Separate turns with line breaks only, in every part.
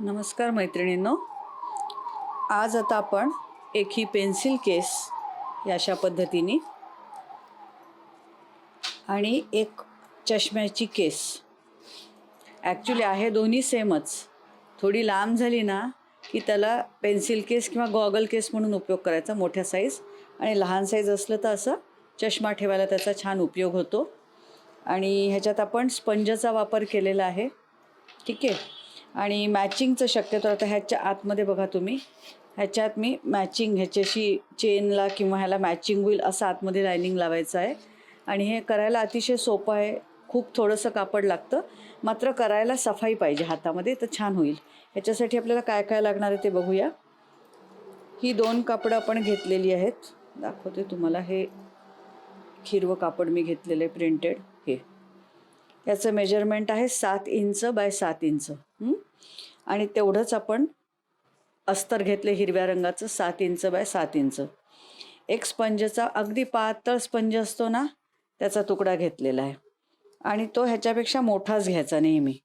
नमस्कार मैत्रिणींनो. आज आता आपण एक ही पेन्सिल केस या अशा पद्धतीने आणि एक चष्म्याची केस. ॲक्च्युली आहे दोन्ही सेमच. थोडी लांब झाली ना की त्याला पेन्सिल केस किंवा गॉगल केस म्हणून उपयोग करायचा मोठ्या साईज आणि लहान साईज असलं तर असं चष्मा ठेवायला त्याचा छान उपयोग होतो. आणि ह्याच्यात आपण स्पंजचा वापर केलेला आहे. ठीक आहे? आणि मॅचिंगचं शक्यतो आता ह्याच्या आतमध्ये बघा तुम्ही. ह्याच्यात मी मॅचिंग ह्याच्याशी चेनला किंवा ह्याला मॅचिंग होईल असं आतमध्ये लायनिंग लावायचं आहे. आणि हे करायला अतिशय सोपं आहे. खूप थोडंसं कापड लागतं. मात्र करायला सफाई पाहिजे हातामध्ये तर छान होईल. ह्याच्यासाठी आपल्याला काय काय लागणार आहे ते बघूया. ही दोन कापडं आपण घेतलेली आहेत. दाखवते तुम्हाला. हे हिरवं कापड मी घेतलेलं आहे प्रिंटेड याचं मेजरमेंट आहे सात इंच बाय सात इंच. आणि तेवढंच आपण अस्तर घेतले हिरव्या रंगाचं सात इंच बाय सात इंच. एक स्पंजचा अगदी पातळ स्पंज असतो ना त्याचा तुकडा घेतलेला आहे. आणि तो ह्याच्यापेक्षा मोठाच घ्यायचा नेहमी.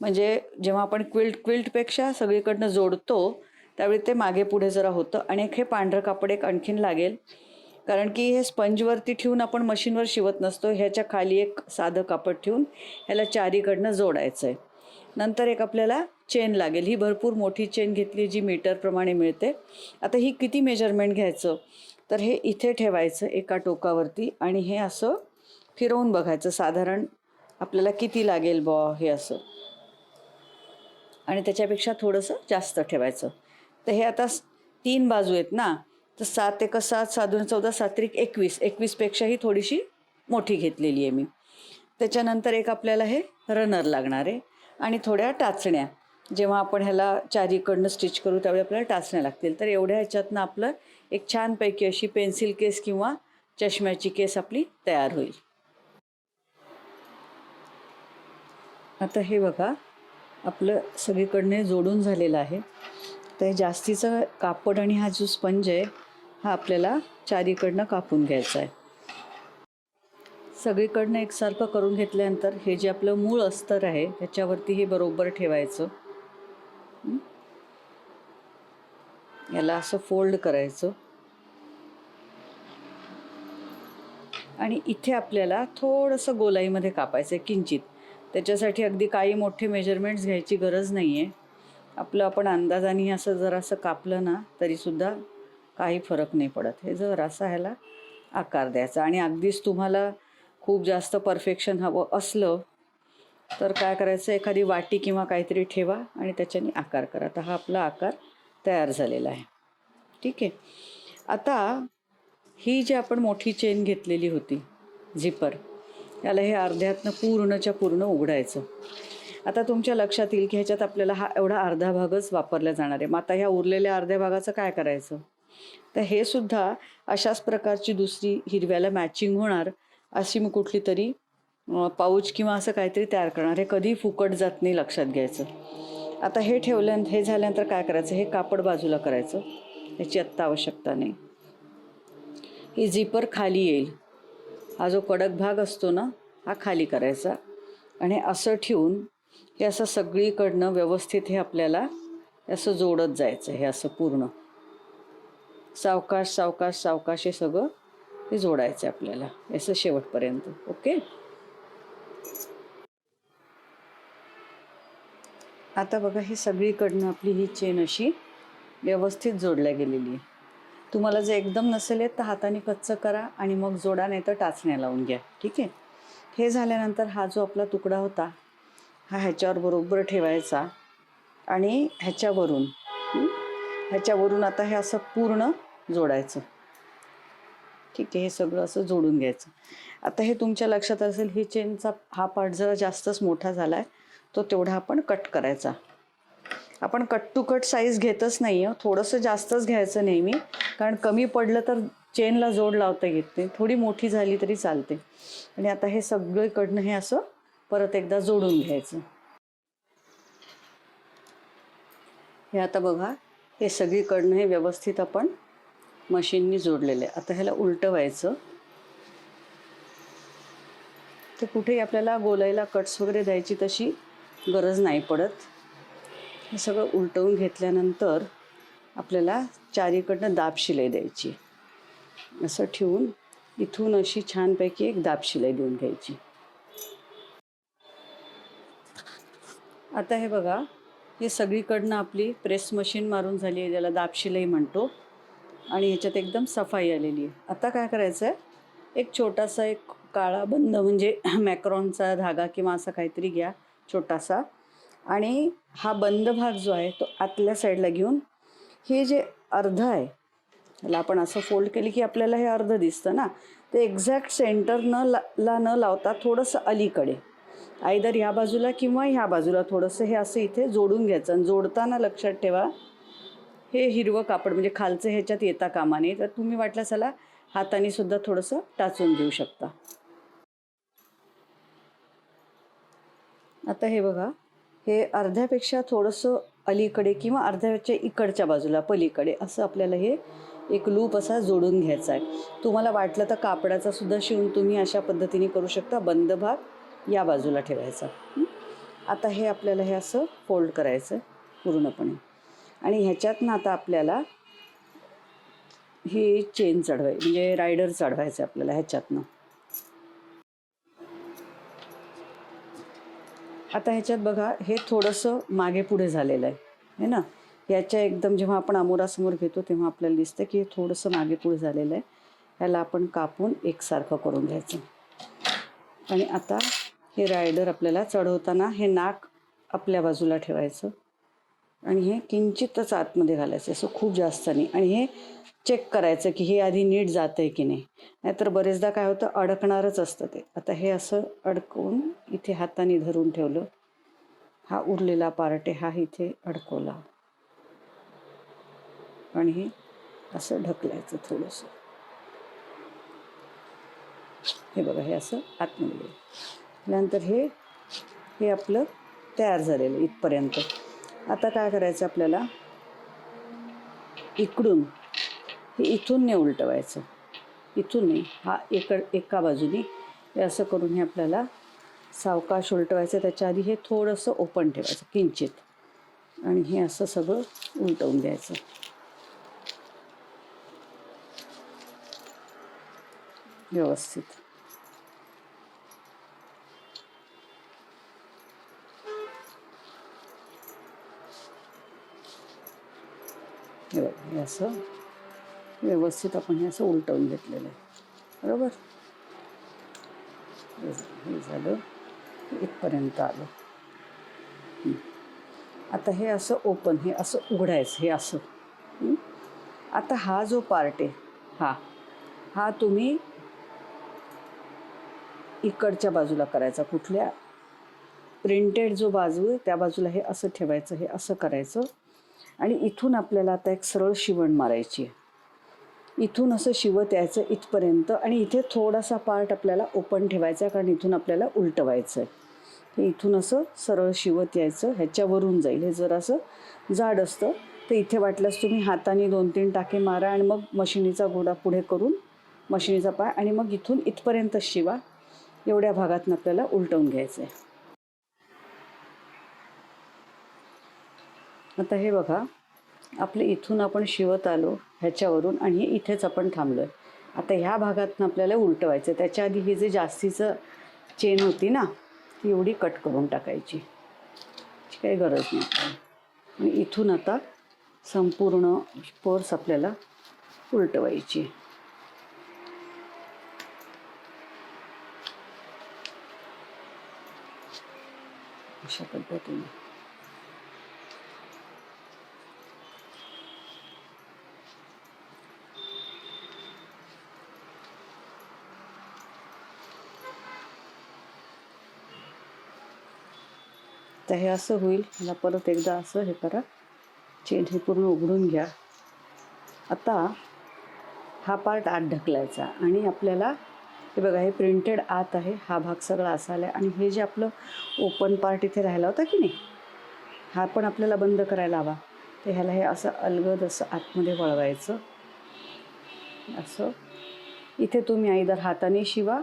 म्हणजे जेव्हा आपण क्विल्ट क्विल्टपेक्षा सगळीकडनं जोडतो त्यावेळी ते मागे पुढे जरा होतं. आणि एक हे पांढरं कापड एक आणखीन लागेल. कारण की हे स्पंजवरती ठेवून आपण मशीनवर शिवत नसतो ह्याच्या खाली एक साधं कापड ठेवून ह्याला चारीकडनं जोडायचं आहे नंतर एक आपल्याला चेन लागेल. ही भरपूर मोठी चेन घेतली जी मीटरप्रमाणे मिळते. आता ही किती मेजरमेंट घ्यायचं? तर हे इथे ठेवायचं एका टोकावरती आणि हे असं फिरवून बघायचं. साधारण आपल्याला किती लागेल बॉ हे असं. आणि त्याच्यापेक्षा थोडंसं जास्त ठेवायचं. तर हे आता तीन बाजू आहेत ना? तर सात एक सात साधून चौदा सात्रिक एकवीस. एकवीसपेक्षाही थोडीशी मोठी घेतलेली आहे मी. त्याच्यानंतर एक आपल्याला हे रनर लागणार आहे. आणि थोड्या टाचण्या. जेव्हा आपण ह्याला चारीकडनं स्टिच करू त्यावेळी आपल्याला टाचण्या लागतील. तर एवढ्या ह्याच्यातनं आपलं एक छानपैकी अशी पेन्सिल केस किंवा चष्म्याची केस आपली तयार होईल. आता हे बघा आपलं सगळीकडने जोडून झालेलं आहे. तर जास्तीचं कापड आणि हा जो स्पंज आहे हा आपल्याला चारीकडनं कापून घ्यायचा आहे. सगळीकडनं एकसारखं करून घेतल्यानंतर हे जे आपलं मूळ अस्तर आहे त्याच्यावरती हे बरोबर ठेवायचं. याला असं फोल्ड करायचं. आणि इथे आपल्याला थोडंसं गोलाईमध्ये कापायचं आहे किंचित. त्याच्यासाठी अगदी काही मोठे मेजरमेंट्स घ्यायची गरज नाही आहे आपलं आपण अंदाजाने असं जरासं कापलं ना तरीसुद्धा काही फरक नाही पडत. हे जरासा ह्याला आकार द्यायचा. आणि अगदीच तुम्हाला खूप जास्त परफेक्शन हवं असलं तर काय करायचं? एखादी वाटी किंवा काहीतरी ठेवा आणि त्याच्याने आकार करा. तर हा आपला आकार तयार झालेला आहे. ठीक आहे? आता ही जी आपण मोठी चेन घेतलेली होती झिपर याला हे अर्ध्यातनं पूर्णच्या पूर्ण उघडायचं. आता तुमच्या लक्षात येईल की ह्याच्यात आपल्याला हा एवढा अर्धा भागच वापरला जाणार आहे. मग आता ह्या उरलेल्या अर्ध्या भागाचं काय करायचं? तर हे सुद्धा अशाच प्रकारची दुसरी हिरव्याला मॅचिंग होणार अशी मी कुठली तरी पाऊच किंवा असं काहीतरी तयार करणार. हे कधी फुकट जात नाही लक्षात घ्यायचं. आता हे ठेवल्यानंतर हे झाल्यानंतर काय करायचं? हे कापड बाजूला करायचं. याची आत्ता आवश्यकता नाही. ही झिपर खाली येईल. हा जो कडक भाग असतो ना हा खाली करायचा. आणि असं ठेवून हे असं सगळीकडनं व्यवस्थित हे आपल्याला असं जोडत जायचं हे असं पूर्ण. सावकाश सावकाश सावकाश हे सगळं हे जोडायचं आहे आपल्याला. असं शेवटपर्यंत. ओके? आता बघा ही सगळीकडनं आपली ही चेन अशी व्यवस्थित जोडल्या गेलेली आहे. तुम्हाला जर एकदम नसेल येत तर हाताने कच्चं करा आणि मग जोडा नाही तर टाचण्या लावून घ्या. ठीक आहे? हे झाल्यानंतर हा जो आपला तुकडा होता हा ह्याच्यावर बरोबर ठेवायचा. आणि ह्याच्यावरून ह्याच्यावरून आता हे असं पूर्ण जोडायचं. ठीक आहे हे सगळं असं जोडून घ्यायचं. आता हे तुमच्या लक्षात असेल ही चेनचा हा पार्ट जरा जास्तच मोठा झाला आहे तो तेवढा आपण कट करायचा. आपण कट टू कट साईज घेतच नाही आहे हो, थोडंसं जास्तच घ्यायचं नेहमी कारण कमी पडलं तर चेनला जोड लावता येत नाही. थोडी मोठी झाली तरी चालते. आणि आता हे सगळीकडनं हे असं परत एकदा जोडून घ्यायचं. हे आता बघा हे सगळीकडनं हे व्यवस्थित आपण मशीननी जोडलेलं आहे. आता ह्याला उलटवायचं तर कुठेही आपल्याला गोलायला कट्स वगैरे द्यायची तशी गरज नाही पडत. हे सगळं उलटवून घेतल्यानंतर आपल्याला चारीकडनं दाब शिलाई द्यायची. असं ठेवून इथून अशी छानपैकी एक दाब शिलाई देऊन घ्यायची. आता हे बघा हे सगळीकडनं आपली प्रेस मशीन मारून झाली आहे ज्याला दाब शिलाई म्हणतो. आणि ह्याच्यात एकदम सफाई आलेली आहे. आता काय करायचं आहे एक छोटासा एक काळा बंद म्हणजे मॅक्रॉनचा धागा किंवा असं काहीतरी घ्या छोटासा. आणि हा बंद भाग जो आहे तो आतल्या साईडला घेऊन हे जे अर्ध आहे ह्याला आपण असं फोल्ड केली की आपल्याला हे अर्ध दिसतं ना? ते एक्झॅक्ट सेंटर न ला ला न लावता थोडंसं अलीकडे. आयदर ह्या बाजूला किंवा ह्या बाजूला थोडंसं हे असं इथे जोडून घ्यायचं. आणि जोडताना लक्षात ठेवा हे हिरवं कापड म्हणजे खालचं ह्याच्यात येता कामा नये. तर तुम्ही वाटलं चला हाताने सुद्धा थोडंसं टाचून घेऊ शकता. आता हे बघा हे अर्ध्यापेक्षा थोडंसं अलीकडे किंवा अर्ध्याच्या इकडच्या बाजूला पलीकडे असं आपल्याला हे एक लूप असा जोडून घ्यायचा आहे. तुम्हाला वाटलं तर कापडाचा सुद्धा शिवून तुम्ही अशा पद्धतीने करू शकता. बंद भाग या बाजूला ठेवायचा. आता हे आपल्याला हे असं फोल्ड करायचं आहे पूर्णपणे. आणि ह्याच्यातनं आता आपल्याला ही चेन चढवाय म्हणजे रायडर चढवायचं आहे आपल्याला ह्याच्यातनं. आता ह्याच्यात बघा हे थोडंसं मागे पुढे झालेलं आहे है ना? याच्या एकदम जेव्हा आपण अमोरासमोर घेतो तेव्हा आपल्याला दिसतं की हे थोडंसं मागे पुढे झालेलं आहे. ह्याला आपण कापून एकसारखं करून घ्यायचं. आणि आता हे रायडर आपल्याला चढवताना हे नाक आपल्या बाजूला ठेवायचं. आणि हे किंचितच आतमध्ये घालायचं असं खूप जास्त नाही. आणि हे चेक करायचं की हे आधी नीट जातं आहे की नाही. नाहीतर बरेचदा काय होतं अडकणारच असतं ते. आता हे असं अडकवून इथे हाताने धरून ठेवलं. हा उरलेला पार्ट आहे हा इथे अडकवला. आणि हे असं ढकलायचं थोडंसं. हे बघा हे असं आतमध्ये नंतर हे हे आपलं तयार झालेलं इथपर्यंत. आता काय करायचं आपल्याला? इकडून हे इथून नाही उलटवायचं. इथून नाही हा एक एका बाजूने. हे असं करून हे आपल्याला सावकाश उलटवायचं. त्याच्या आधी हे थोडंसं ओपन ठेवायचं किंचित. आणि हे असं सगळं उलटवून द्यायचं व्यवस्थित. हे बघा हे असं. व्यवस्थित आपण हे असं उलटवून घेतलेलं आहे. बरोबर? हे झालं- इथपर्यंत आलं. आता हे असं ओपन हे असं उघडायचं हे असं. आता हा जो पार्ट आहे हा हा तुम्ही इकडच्या बाजूला करायचा. कुठल्या? प्रिंटेड जो बाजू आहे त्या बाजूला हे असं ठेवायचं हे असं करायचं. आणि इथून आपल्याला आता एक सरळ शिवण मारायची आहे. इथून असं शिवत यायचं इथपर्यंत आणि इथे थोडासा पार्ट आपल्याला ओपन ठेवायचा आहे कारण इथून आपल्याला उलटवायचं आहे. हे इथून असं सरळ शिवत यायचं ह्याच्यावरून जाईल. हे जर असं जाड असतं तर इथे वाटल्यास तुम्ही हाताने दोन तीन टाके मारा आणि मग मशिनीचा घोडा पुढे करून मशिनीचा पाय आणि मग इथून इथपर्यंत शिवा. एवढ्या भागातून आपल्याला उलटवून घ्यायचं आहे. आता हे बघा आपले इथून आपण शिवत आलो ह्याच्यावरून आणि हे इथेच आपण थांबलो आहे आता ह्या भागातून आपल्याला उलटवायचं आहे त्याच्या आधी ही जे जास्तीचं चेन होती ना ती एवढी कट करून टाकायची. काही गरज नाही. आणि इथून आता संपूर्ण पर्स आपल्याला उलटवायची. अशा पद्धतीने. तर हे असं होईल. मला परत एकदा असं हे करा. चेन हे पूर्ण उघडून घ्या. आता हा पार्ट आत ढकलायचा आणि आपल्याला हे बघा हे प्रिंटेड आत आहे. हा भाग सगळा असा आला आणि हे जे आपलं ओपन पार्ट इथे राहिला होता की नाही? हा पण आपल्याला बंद करायला हवा. तर ह्याला हे असं अलगद असं आतमध्ये वळवायचं. असं. इथे तुम्ही आईदर हाताने शिवा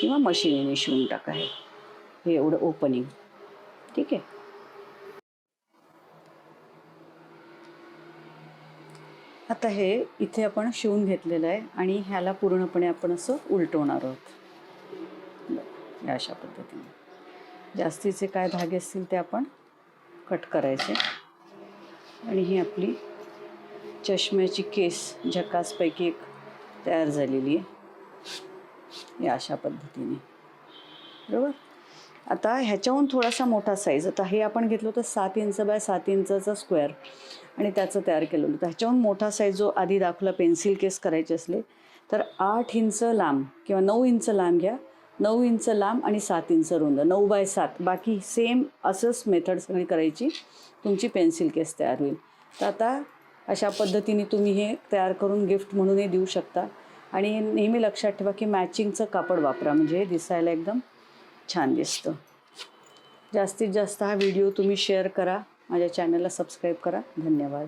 किंवा मशिनीने शिवून टाका हे. हे एवढं ओपनिंग ठीक आहे. आता हे इथे आपण शिवून घेतलेलं आहे आणि ह्याला पूर्णपणे आपण असं उलटवणार आहोत. अशा पद्धतीने. जास्तीचे काय धागे असतील ते आपण कट करायचे. आणि ही आपली चष्म्याची केस झकासपैकी एक तयार झालेली आहे. या अशा पद्धतीने. बरोबर? आता ह्याच्याहून थोडासा मोठा साईज आता हे आपण घेतलं होतं सात इंच बाय सात इंचाचा स्क्वेअर आणि त्याचं तयार केलं होतं. ह्याच्याहून मोठा साईज जो आधी दाखवला पेन्सिल केस करायचे असले तर आठ इंच लांब किंवा नऊ इंच लांब घ्या. नऊ इंच लांब आणि सात इंच रुंद. नऊ बाय सात. बाकी सेम असंच मेथड सगळी करायची. तुमची पेन्सिल केस तयार होईल. तर आता अशा पद्धतीने तुम्ही हे तयार करून गिफ्ट म्हणूनही देऊ शकता. आणि नेहमी लक्षात ठेवा की मॅचिंगचं कापड वापरा. म्हणजे हे दिसायला एकदम छान दिसतं. जास्तीत जास्त हा व्हिडिओ तुम्ही शेअर करा माझ्या चॅनलला सबस्क्राईब करा. धन्यवाद.